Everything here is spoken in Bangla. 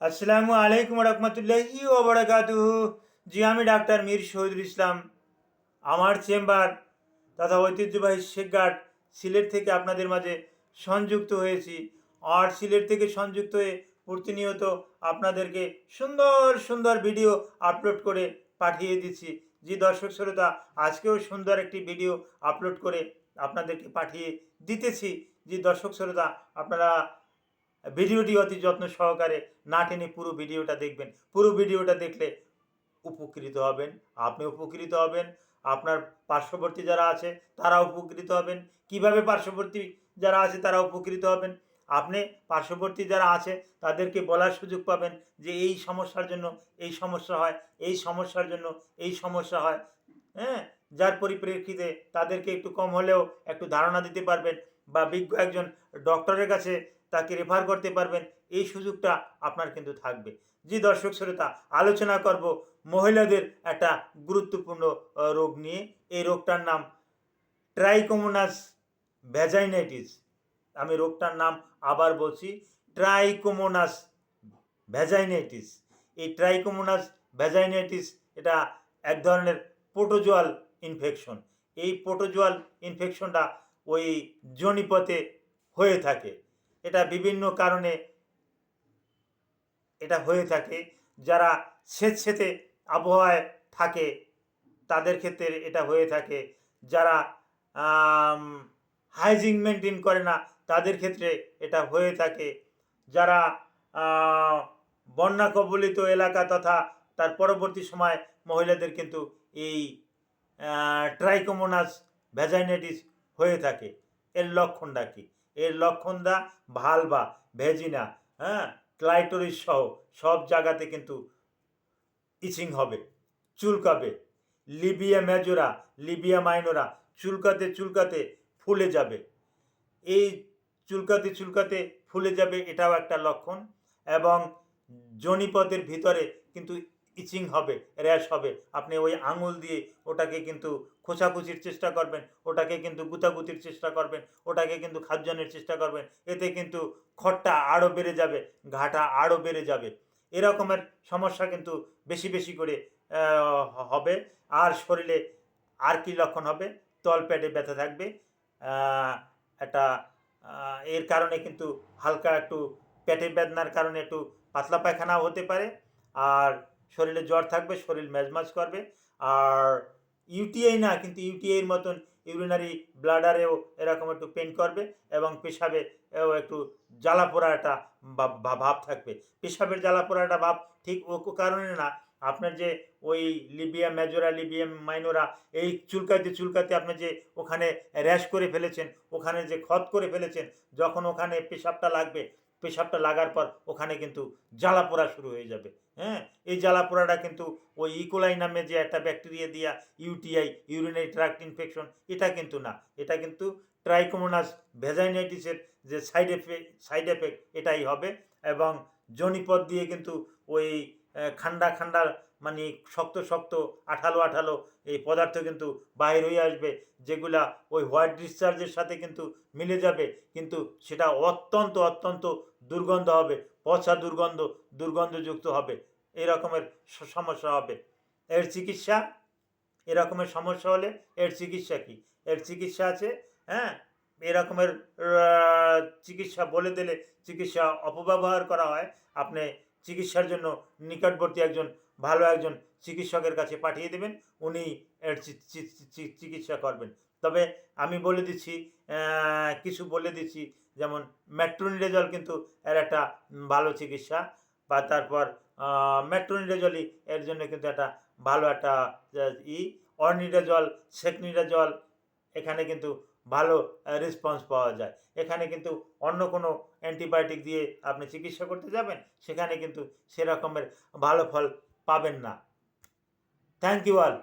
আসসালামু আলাইকুম রহমতুল্লাহি ওবরাকাতুহু জি আমি ডাক্তার মীর শহীদুল ইসলাম আমার চেম্বার তথা ঐতিহ্যবাহী শেখঘাট সিলেট থেকে আপনাদের মাঝে সংযুক্ত হয়েছি। আর সিলেট থেকে সংযুক্ত হয়ে প্রতিনিয়ত আপনাদেরকে সুন্দর সুন্দর ভিডিও আপলোড করে পাঠিয়ে দিচ্ছি। জি, দর্শক শ্রোতা, আজকেও সুন্দর একটি ভিডিও আপলোড করে আপনাদেরকে পাঠিয়ে দিতেছি। যে দর্শক শ্রোতা, আপনারা ভিডিওটি অতি যত্ন সহকারে না টেনে পুরো ভিডিওটা দেখবেন। পুরো ভিডিওটা দেখলে উপকৃত হবেন। আপনি উপকৃত হবেন। আপনার পার্শ্ববর্তী যারা আছে তারা উপকৃত হবেন। কীভাবে পার্শ্ববর্তী যারা আছে তারা উপকৃত হবেন? আপনি পার্শ্ববর্তী যারা আছে, তাদেরকে বলার সুযোগ পাবেন যে, এই সমস্যার জন্য এই সমস্যা হয়, এই সমস্যার জন্য এই সমস্যা হয়। হ্যাঁ? যার পরিপ্রেক্ষিতে তাদেরকে একটু কম হলেও একটু ধারণা দিতে পারবেন বা বিজ্ঞ একজন ডক্টরের কাছে তাকে রেফার করতে পারবেন। এই সুযোগটা আপনার কিন্তু থাকবে। জি দর্শক শ্রোতা, আলোচনা করব মহিলাদের একটা গুরুত্বপূর্ণ রোগ নিয়ে। এই রোগটার নাম ট্রাইকোমোনাস ভ্যাজাইনাইটিস আমি রোগটার নাম আবার বলছি ট্রাইকোমোনাস ভ্যাজাইনাইটিস এই ট্রাইকোমোনাস ভ্যাজাইনাইটিস এটা এক ধরনের পোটোজোয়াল ইনফেকশন এই পোটোজোয়াল ইনফেকশনটা ওই জনিপথে হয়ে থাকে। এটা বিভিন্ন কারণে এটা হয়ে থাকে। যারা স্বেচ্ছেতে আবহাওয়ায় থাকে, তাদের ক্ষেত্রে এটা হয়ে থাকে। যারা হাইজিন মেনটেন করে না, তাদের ক্ষেত্রে এটা হয়ে থাকে। যারা বন্যা কবলিত এলাকা তথা তার পরবর্তী সময় মহিলাদের কিন্তু এই ট্রাইকোমোনাস ভ্যাজাইনাইটিস হয়ে থাকে। এর লক্ষণটা কি? এর লক্ষণটা ভালবা, ভেজিনা হ্যাঁ? ক্লাইটোরিস সহ সব জায়গাতে কিন্তু ইচিং হবে, চুলকাবে। লিবিয়া মেজোরা, লিবিয়া মাইনোরা, চুলকাতে চুলকাতে ফুলে যাবে। এই চুলকাতে চুলকাতে ফুলে যাবে এটাও একটা লক্ষণ এবং জনিপথের ভিতরে কিন্তু ইচিং হবে, র্যাশ হবে। আপনি ওই আঙুল দিয়ে ওটাকে কিন্তু খোঁচাখুচির চেষ্টা করবেন, ওটাকে কিন্তু গুতাগুতির চেষ্টা করবেন, ওটাকে কিন্তু খাদ্যানের চেষ্টা করবেন, এতে কিন্তু খটটা আরও বেড়ে যাবে, ঘাটা আরও বেড়ে যাবে। এরকমের সমস্যা কিন্তু বেশি বেশি করে হবে। আর শরীরে আর কি লক্ষণ হবে? তলপেটে ব্যথা থাকবে একটা এর কারণে কিন্তু হালকা একটু পেটে বেদনার কারণে একটু পাতলা পায়খানাও হতে পারে। আর শরীরে জ্বর থাকবে, শরীর ম্যাজমাজ করবে। আর ইউটিআই না, কিন্তু ইউটিআইয়ের মতন ইউরিনারি ব্লাডারেও এরকম একটু পেন করবে এবং পেশাবে একটু জ্বালা পোড়া একটা ভাব থাকবে। পেশাবের জ্বালা পোড়া একটা ভাব ঠিক ও কারণে না, আপনার যে ওই লিবিয়া, মেজোরা, লিবিয়া, মাইনোরা, এই চুলকাতে চুলকাতে আপনি যে ওখানে র্যাশ করে ফেলেছেন, ওখানে যে খত করে ফেলেছেন, যখন ওখানে পেশাবটা লাগবে পেশাবটা লাগার পর ওখানে কিন্তু জ্বালা পোড়া শুরু হয়ে যাবে। হ্যাঁ? এই জ্বালা পোড়াটা কিন্তু ওই ইকোলাই নামে যে একটা ব্যাকটেরিয়া দিয়া ইউটিআই, ইউরিনারি ট্রাক্ট ইনফেকশন, এটা কিন্তু না। এটা কিন্তু ট্রাইকোমোনাস ভেজাইনাইটিসের যে সাইড এফেক্ট সাইড এফেক্ট এটাই হবে এবং জনিপথ দিয়ে কিন্তু ওই খান্ডা খান্ডা মানে শক্ত শক্ত, আঠালো আঠালো এই পদার্থ কিন্তু বাইর হয়ে আসবে, যেগুলা ওই হোয়াইট ডিসচার্জের সাথে কিন্তু মিলে যাবে, কিন্তু সেটা অত্যন্ত অত্যন্ত দুর্গন্ধ হবে, পচা দুর্গন্ধ, দুর্গন্ধযুক্ত হবে, এই রকমের সমস্যা হবে। এর চিকিৎসা এরকমের সমস্যা হলে এর চিকিৎসা কি? এর চিকিৎসা আছে হ্যাঁ? এরকমের চিকিৎসা বলে দিলে চিকিৎসা অপব্যবহার করা হয়। আপনি চিকিৎসার জন্য নিকটবর্তী একজন ভালো একজন চিকিৎসকের কাছে পাঠিয়ে দেবেন, উনি চিকিৎসা করবেন। তবে আমি বলে দিচ্ছি কিছু বলে দিচ্ছি, যেমন ম্যাট্রোনিডাজল কিন্তু এর একটা ভালো চিকিৎসা, বা তারপর ম্যাট্রোনিডাজলই এর জন্য কিন্তু একটা ভালো একটা ই। অর্নিডাজল, সেকনিডাজল, এখানে কিন্তু ভালো রেসপন্স পাওয়া যায়। এখানে কিন্তু অন্য কোনো অ্যান্টিবায়োটিক দিয়ে আপনি চিকিৎসা করতে যাবেন, সেখানে কিন্তু সেরকমের ভালো ফল পাবেন না। Thank you all